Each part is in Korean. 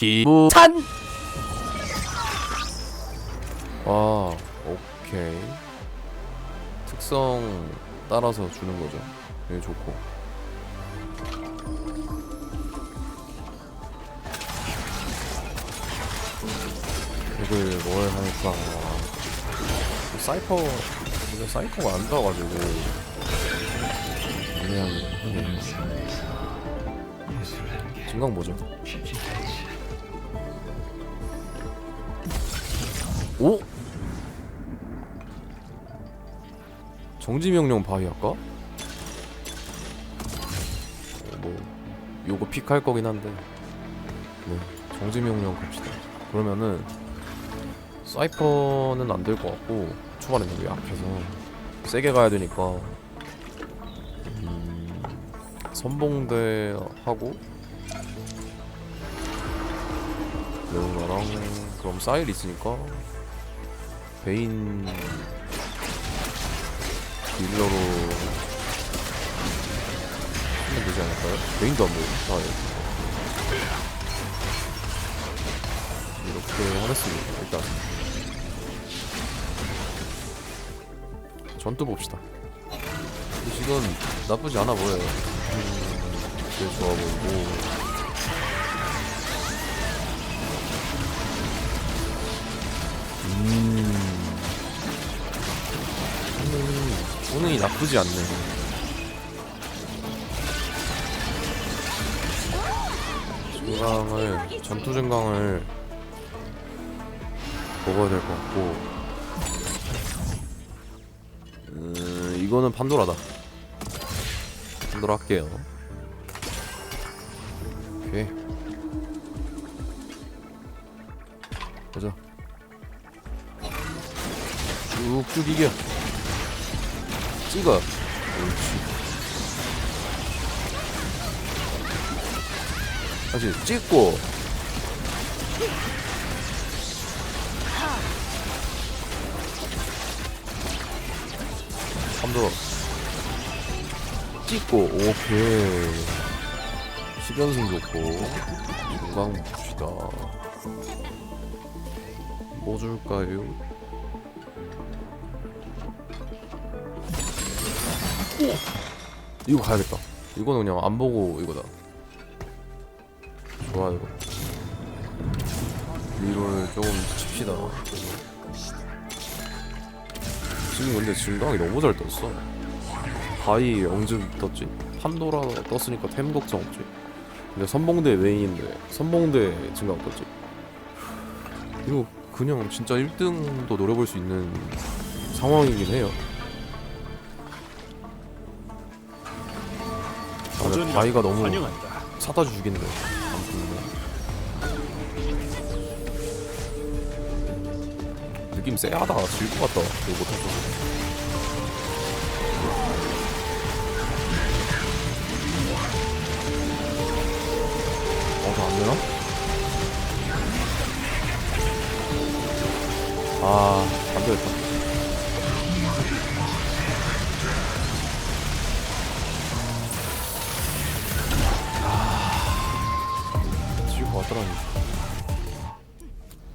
기찬. 아 오케이. 특성 따라서 주는 거죠. 되게 좋고. 이걸 뭘 할까? 사이퍼 근데 사이퍼가 안 떠가지고. 애매하게 하네 증강 뭐죠? 오? 정지명령 바위 할까? 어, 뭐 요거 픽할 거긴 한데 네 정지명령 갑시다 그러면은 사이퍼는 안 될 것 같고 초반에 너무 약해서 세게 가야 되니까 음, 선봉대 하고 레오나랑 그럼 사일 있으니까 베인 딜러로 하면 되지 않을까요? 베인도 안 보여 사일 이렇게 하겠습니다 일단. 전투 봅시다. 지금 나쁘지 않아 보여요. 음, 되게 좋아 보이고 오늘이 나쁘지 않네. 증강을 전투 증강을 먹어야 될 것 같고. 음, 이거는 판도라다. 판도라 할게요. 오케이. 보자. 쭉쭉 이겨 찍어. 옳지 다시 찍고. 한더. 찍고 오케이. 시간승 좋고. 중강 봅시다. 뭐 줄까요? 이거 가야겠다. 이거는 그냥 안 보고 이거다. 좋아 이거. 리롤 조금 칩시다. 지금 근데 증강이 너무 잘 떴어. 바이 영즙 떴지. 판도라 떴으니까 템 걱정 없지. 근데 선봉대 메인인데 선봉대 증강 떴지. 이거 그냥 진짜 1등도 노려볼 수 있는 상황이긴 해요. 근데 바이가 너무 환영한다. 사다 주겠네. 아무튼 느낌 쎄하다. 질 것 같다. 이거 못해서. 어, 저안 되나? 질것 같더라니.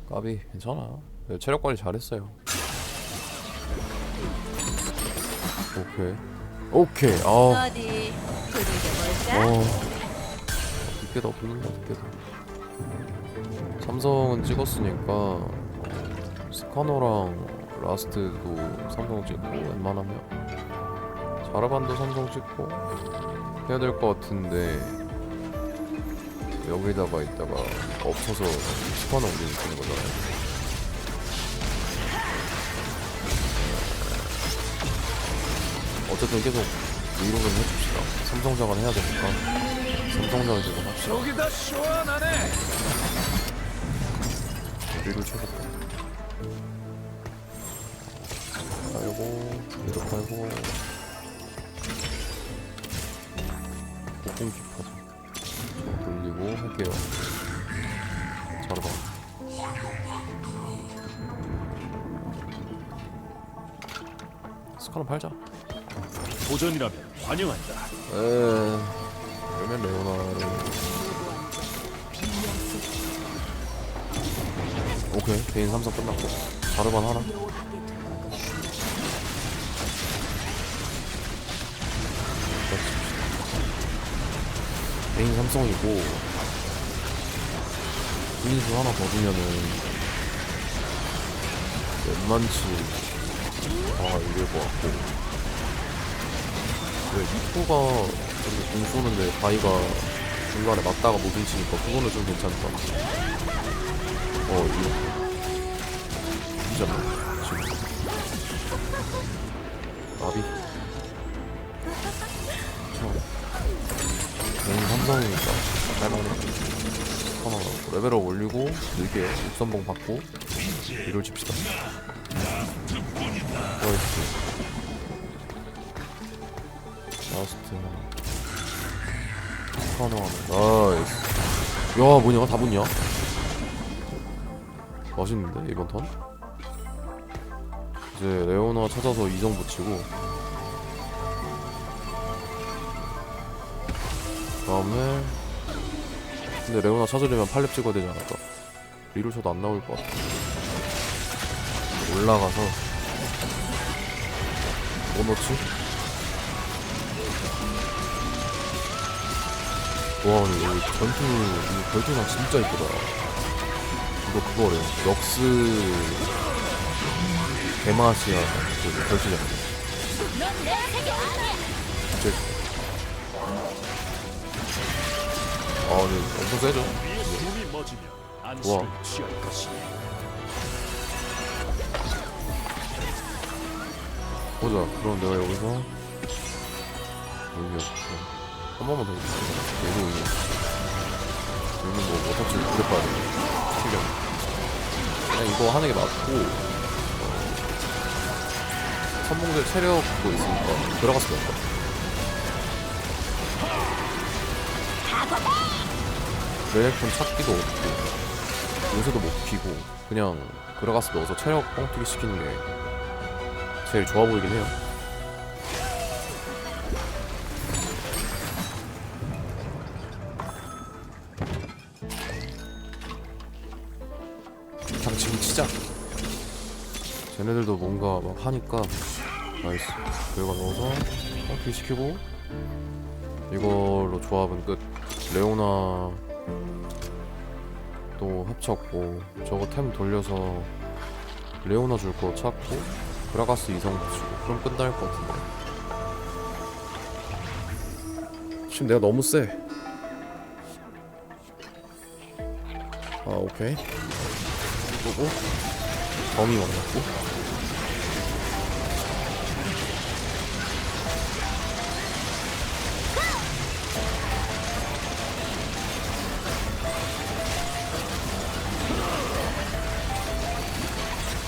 까비 괜찮아. 네, 체력 관리 잘했어요. 오케이. 오케이. 아, 어디 두들겨 볼까? 어. 늦게다 붙는다 늦게다. 삼성은 찍었으니까 스카노랑 라스트도 삼성 찍고 웬만하면 자라반도 삼성 찍고 해야 될 것 같은데 여기다가 있다가 없어서 스카노 우리는 쓰는 거잖아요. 어쨌든 계속 위로는 해줍시다. 삼성장은 해야 되니까 삼성장을 지금 합시다. 여기다 시원하네. 위로 쳐볼까? 팔고 위로 팔고 복공 킵하 스카노 팔자. 도전이라면 환영한다. 에 그러면 레오나를 오케이 개인 삼성 끝났고 자르반 하나 개인 삼성이고 인수 하나 더 주면은 웬만치 아것 같고 왜 미토가 저기 공 쏘는데 바이가 중간에 맞다가 못 훔치니까 그거는 좀 같아 어 이거. 않나 지금. 나비. 개인 삼성이니까. 할만해 하나 레벨업 올리고 늘게요 6선봉 받고 이걸 칩시다 나이스. 라스트 하나 나이스 야 뭐냐? 다 붙냐? 맛있는데 이번 턴? 이제 레오나 찾아서 이정 붙이고. 다음에 근데 레오나 찾으려면 팔렙 찍어야 되지 않을까? 리롤 쳐도 안 나올 것 같아 올라가서 뭐 넣지? 와 근데 여기 전투 이 별투나 진짜 이쁘다. 이거 그거래 럭스 대마시아 그 별투잖아 제... 아 근데 엄청 세죠? 위 보자. 그럼 내가 여기서 여기 한 번만 더 얘도 여기 여기는 뭐 어차피 오래 봐야 돼. 신경 그냥 이거 하는 게 맞고 어, 선봉들 체력 그거 있으니까 들어갈 수가 없다. 레넥톤 찾기도 없고 요새도 못 피고 그냥 그라가스 넣어서 체력 뻥튀기 시키는 게 제일 좋아 보이긴 해요. 당치기 치자. 쟤네들도 뭔가 막 하니까 나이스. 여기가 넣어서 뻥튀기 시키고 이걸로 조합은 끝. 레오나 또 합쳤고 저거 템 돌려서 레오나 줄 거 찾고 브라가스 이성 붙이고 그럼 끝날 것 같은데. 지금 내가 너무 세. 아 오케이. 그리고. 범이 만났고.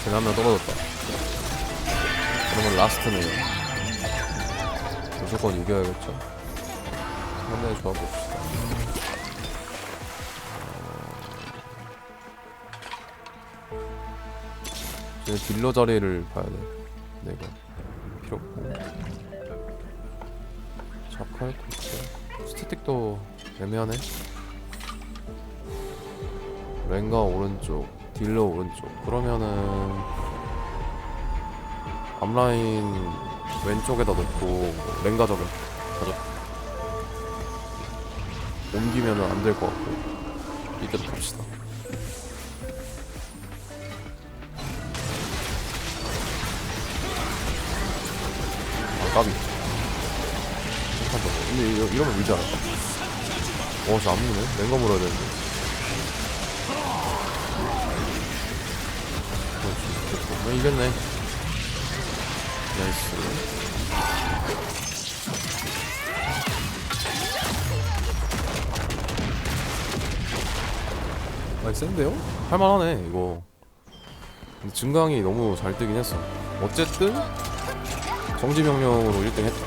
한명 떨어졌다 그러면 라스트네요. 무조건 이겨야겠죠. 상당히 좋아 봅시다. 제 딜러 자리를 봐야 돼. 내가 필요 없고. 자칼 있고. 스태틱도 애매하네. 랭가 오른쪽, 딜러 오른쪽. 그러면은 앞라인 왼쪽에다 놓고 랭가 적은 가자 옮기면은 안될 것 같고 이대로 갑시다 아 까비 더 근데 이러, 이러면 밀지 않을까? 어, 저 안 무네. 랭가 물어야 되는데. 됐고. 어, 이겼네. 나이스. 아니 센데요? 할만하네 이거. 근데 증강이 너무 잘 뜨긴 했어. 어쨌든 정지명령으로 1등 했다